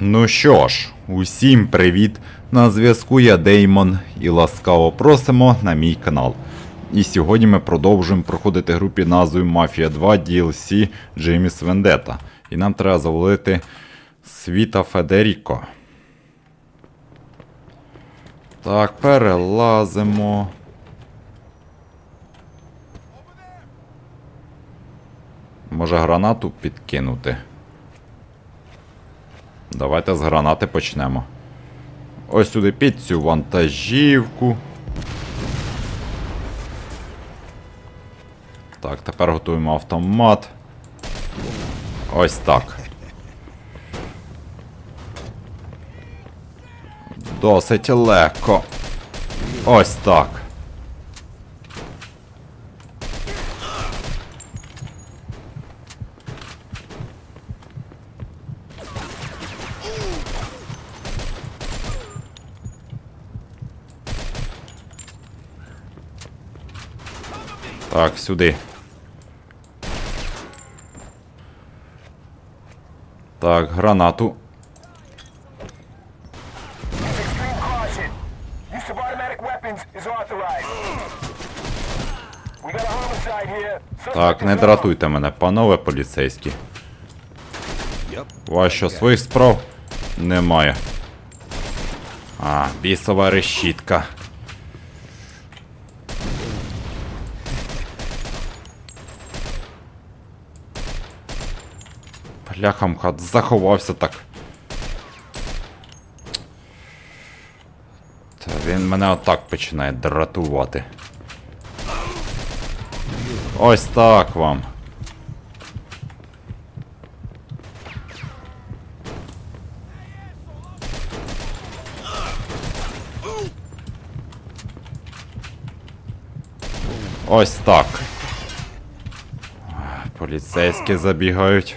Ну що ж, усім привіт! На зв'язку я Деймон і ласкаво просимо на мій канал. І сьогодні ми продовжуємо проходити гру під назвою Mafia 2 DLC Джейміс Вендета. І нам треба завалити Світа Федеріко. Так, перелазимо. Може гранату підкинути. Давайте з гранати почнемо. Ось сюди під цю вантажівку. Так, тепер готуємо автомат. Ось так. Досить легко. Ось так. Так, сюди. Так, гранату. Так, не дратуйте мене, панове поліцейські. У вас що своїх справ немає. А, бісова решітка. Бляхамха, заховався так. Та він мене отак починає дратувати. Ось так вам. Ось так. Поліцейські забігають.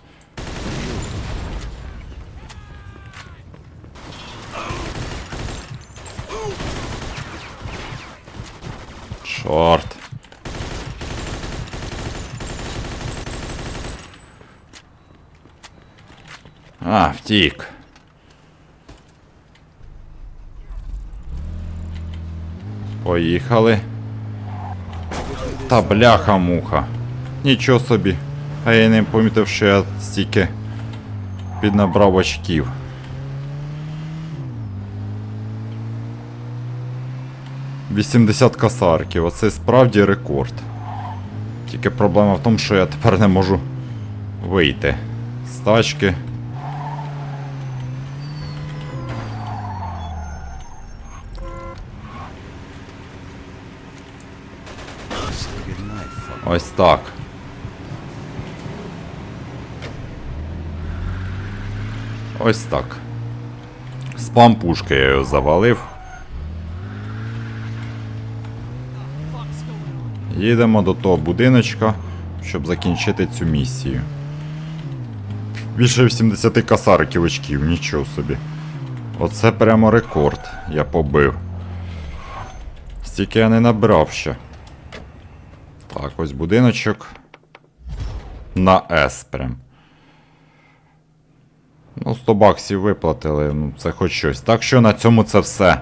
Чорт. А, втік. Поїхали. Та бляха-муха. Нічого собі. А я не помітив, що я стільки піднабрав очків. Вісімдесят косарків, оце справді рекорд. Тільки проблема в тому, що я тепер не можу вийти з тачки. Ось так. Ось так. Спам пушки я його завалив. Їдемо до того будиночка, щоб закінчити цю місію. Більше 80 касариків очків, нічого собі. Оце прямо рекорд я побив. Стільки я не набрав ще. Так, ось будиночок. На С прям. Ну, 100 баксів виплатили, ну це хоч щось. Так що на цьому це все.